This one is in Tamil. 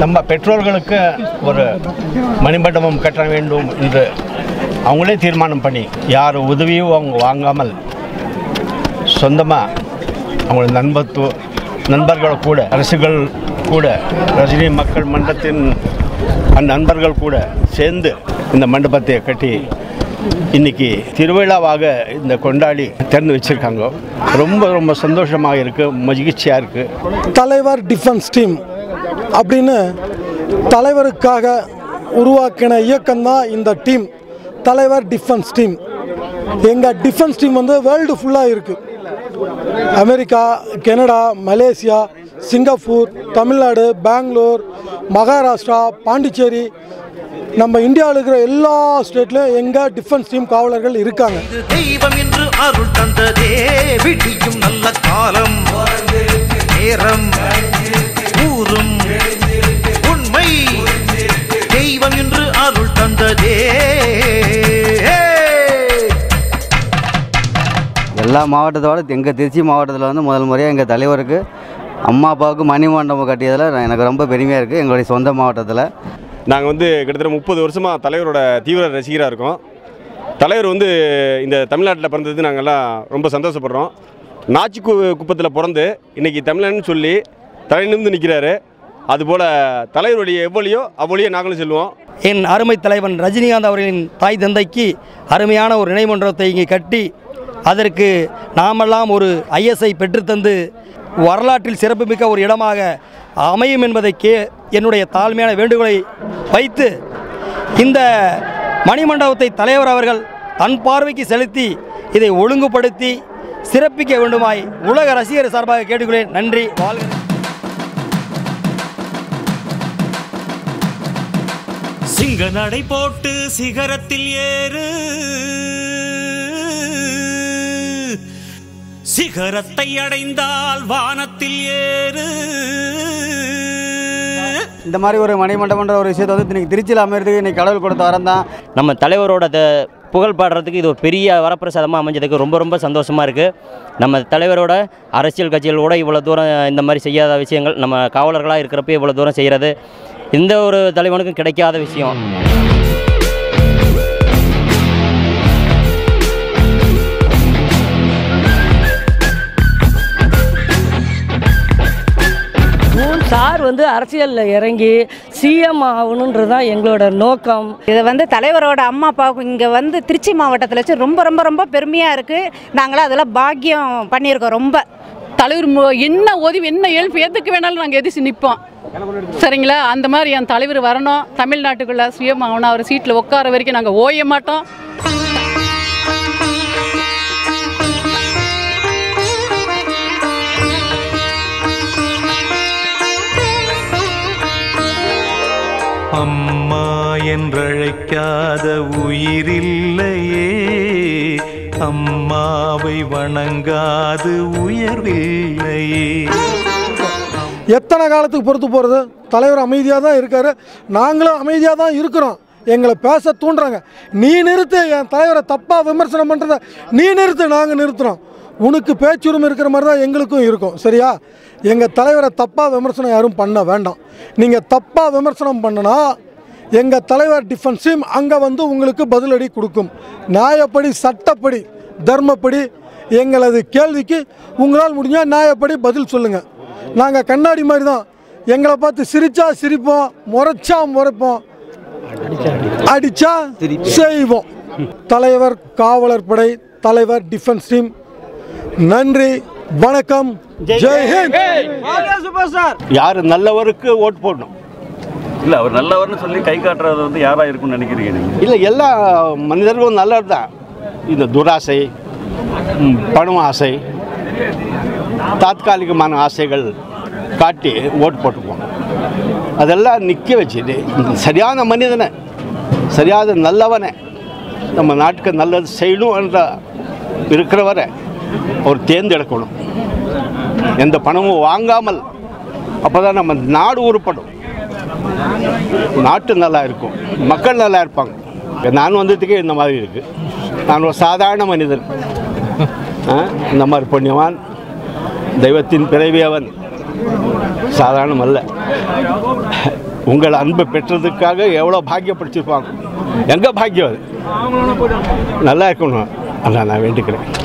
நம்ம பெற்றோர்களுக்கு ஒரு மணிமண்டபம் கட்ட வேண்டும் என்று அவங்களே தீர்மானம் பண்ணி யார் உதவியும் அவங்க வாங்காமல் சொந்தமாக அவங்க நண்பத்து நண்பர்கள் கூட அரசுகள் கூட ரஜினி மக்கள் மன்றத்தின் நண்பர்கள் கூட சேர்ந்து இந்த மண்டபத்தை கட்டி இன்னைக்கு திருவிழாவாக இந்த கொண்டாடி திறந்து வச்சுருக்காங்க. ரொம்ப ரொம்ப சந்தோஷமாக இருக்குது மகிழ்ச்சியாக இருக்குது தலைவர் டிஃபென்ஸ் டீம் அப்படின்னு தலைவருக்காக உருவாக்கின இயக்கம்தான் இந்த டீம் தலைவர் டிஃபென்ஸ் டீம் எங்கள் டிஃபென்ஸ் டீம் வந்து வேர்ல்டு ஃபுல்லாக இருக்குது America Canada Malaysia Singapore Tamil Nadu Bangalore Maharashtra Pondicherry நம்ம இந்தியாவில் இருக்கிற எல்லா ஸ்டேட்லையும் எங்கள் டிஃபென்ஸ் டீம் காவலர்கள் இருக்காங்க. தெய்வம் என்று அருள் தந்ததே விடியும் நல்ல காலம் நேரம் ஊரும் உண்மை. தெய்வம் என்று அருள் தந்ததே. எல்லா மாவட்டத்தோட எங்கள் திருச்சி மாவட்டத்தில் வந்து முதல் முறையாக எங்கள் தலைவருக்கு அம்மா அப்பாவுக்கு மணிமண்டபம் கட்டியதில் எனக்கு ரொம்ப பெருமையாக இருக்குது எங்களுடைய சொந்த மாவட்டத்தில். நாங்கள் வந்து கிட்டத்தட்ட முப்பது வருஷமாக தலைவரோட தீவிர ரசிகராக இருக்கோம். தலைவர் வந்து இந்த தமிழ்நாட்டில் பிறந்தது நாங்கள்லாம் ரொம்ப சந்தோஷப்படுறோம். நாச்சி கு குப்பத்தில் பிறந்து இன்றைக்கி தமிழன்னு சொல்லி தலை நிமிர்ந்து நிற்கிறாரு அதுபோல் தலைவருடைய எவ்வளியோ அவ்வளியோ நாங்களும் செல்வோம். என் அருமை தலைவன் ரஜினிகாந்த் அவர்களின் தாய் தந்தைக்கு அருமையான ஒரு நினைமன்றத்தை இங்கே கட்டி அதற்கு நாமெல்லாம் ஒரு ஐஎஸ்ஐ பெற்றுத்தந்து வரலாற்றில் சிறப்புமிக்க ஒரு இடமாக அமையும் என்பதை கே என்னுடைய தாழ்மையான வேண்டுகோளை வைத்து இந்த மணிமண்டபத்தை தலைவர் அவர்கள் தன் பார்வைக்கு செலுத்தி இதை ஒழுங்குபடுத்தி சிறப்பிக்க வேண்டுமாய் உலக ரசிகர் சார்பாக கேட்டுக்கொள்கிறேன். நன்றி. வாழ்க சிங்க நடை போட்டு சிகரத்தில் ஏறு. சிகரத்தை அடைந்தால் வானத்தில் ஏறு. இந்த மாதிரி ஒரு மணிமண்டபம்ன்ற ஒரு விஷயத்தை வந்து இன்னைக்கு திருச்சியில் அமைறதுக்கு இன்னைக்கு கடவுள் கொடுத்த வரம் தான். நம்ம தலைவரோட த- புகழ் பாடுறதுக்கு இது ஒரு பெரிய வரப்பிரசாதமாக அமைஞ்சதுக்கு ரொம்ப ரொம்ப சந்தோஷமாக இருக்குது நம்ம தலைவரோட அரசியல் கட்சிகளோட இவ்வளோ தூரம் இந்த மாதிரி செய்யாத விஷயங்கள் நம்ம காவலர்களாக இருக்கிறப்ப இவ்வளோ தூரம் செய்கிறது எந்த ஒரு தலைவனுக்கும் கிடைக்காத விஷயம். வந்து அரசியலில் இறங்கி சிஎம் ஆகணுன்றது தான் எங்களோட நோக்கம். இது வந்து தலைவரோட அம்மா அப்பாவுக்கு இங்கே வந்து திருச்சி மாவட்டத்தில் வச்சு ரொம்ப ரொம்ப ரொம்ப பெருமையாக இருக்குது நாங்களாம் அதில் பாக்கியம் பண்ணியிருக்கோம் ரொம்ப. தலைவர் மு- என்ன உதவி என்ன எழுப்பு எதுக்கு வேணாலும் நாங்கள் எதிர்த்து நிற்போம் சரிங்களா? அந்த மாதிரி என் தலைவர் வரணும். தமிழ்நாட்டுக்குள்ள சுயம் ஆகணும். அவர் சீட்டில் உட்கார வரைக்கும் நாங்கள் ஓய மாட்டோம். என்றழைக்காத உயிரில்லையே. அம்மாவை வணங்காது உயர்வில்லையே. எத்தனை காலத்துக்கு பொறுத்து போகிறது தலைவர் அமைதியாக தான் இருக்கார். நாங்களும் அமைதியாக தான் இருக்கிறோம். எங்களை பேச தூண்டுறாங்க. நீ நிறுத்து என் தலைவரை தப்பாக விமர்சனம் பண்ணுறத நீ நிறுத்து நாங்கள் நிறுத்துகிறோம் உனக்கு பேச்சுரிமை இருக்கிற மாதிரி தான் எங்களுக்கும் இருக்கும். சரியா? எங்கள் தலைவரை தப்பாக விமர்சனம் யாரும் பண்ண வேண்டாம். நீங்கள் தப்பாக விமர்சனம் பண்ணுனா எங்கள் தலைவர் டிஃபென்ஸ் டீம் அங்கே வந்து உங்களுக்கு பதிலடி கொடுக்கும். நியாயப்படி சட்டப்படி தர்மப்படி எங்களது கேள்விக்கு உங்களால் முடிஞ்சால் நியாயப்படி பதில் சொல்லுங்கள் நாங்கள் கண்ணாடி மாதிரி தான் எங்களை பார்த்து சிரிச்சா சிரிப்போம் முறைச்சா முறைப்போம். அடிச்சா செய்வோம். தலைவர் காவலர் படை தலைவர் டிஃபென்ஸ் டீம் நன்றி வணக்கம். ஜெய் ஹிந்த். யார் நல்லவருக்கு ஓட் போடணும். இல்லை அவர் நல்லவர்னு சொல்லி கை காட்டுறது வந்து யாராக இருக்கும்னு நினைக்கிறீங்க நீங்கள் இல்லை எல்லா மனிதர்களும் நல்லது தான். இந்த துராசை பணம் ஆசை தாத்காலிகமான ஆசைகள் காட்டி ஓட்டு போட்டுப்போம் அதெல்லாம் நிற்க வச்சுட்டு சரியான மனிதனை சரியான நல்லவனை நம்ம நாட்டுக்கு நல்லது செய்யணும் என்ற இருக்கிறவரை அவர் தேர்ந்தெடுக்கணும். எந்த பணமும் வாங்காமல் அப்போ தான் நம்ம நாடு உருப்படும். நாட்டு நல்லா இருக்கும். மக்கள் நல்லா இருப்பாங்க. நான் வந்ததுக்கே இந்த மாதிரி இருக்குது நான் ஒரு சாதாரண மனிதன். ஆ, இந்த மாதிரி புண்ணியவான் தெய்வத்தின் பிறவியவன் சாதாரணம் அல்ல. உங்கள் அன்பை பெற்றதுக்காக எவ்வளோ பாக்கியப்படுத்திருப்பாங்க எங்கே பாக்கியம் அது? நல்லா இருக்கணும். அதான் நான் வேண்டிக்கிறேன்.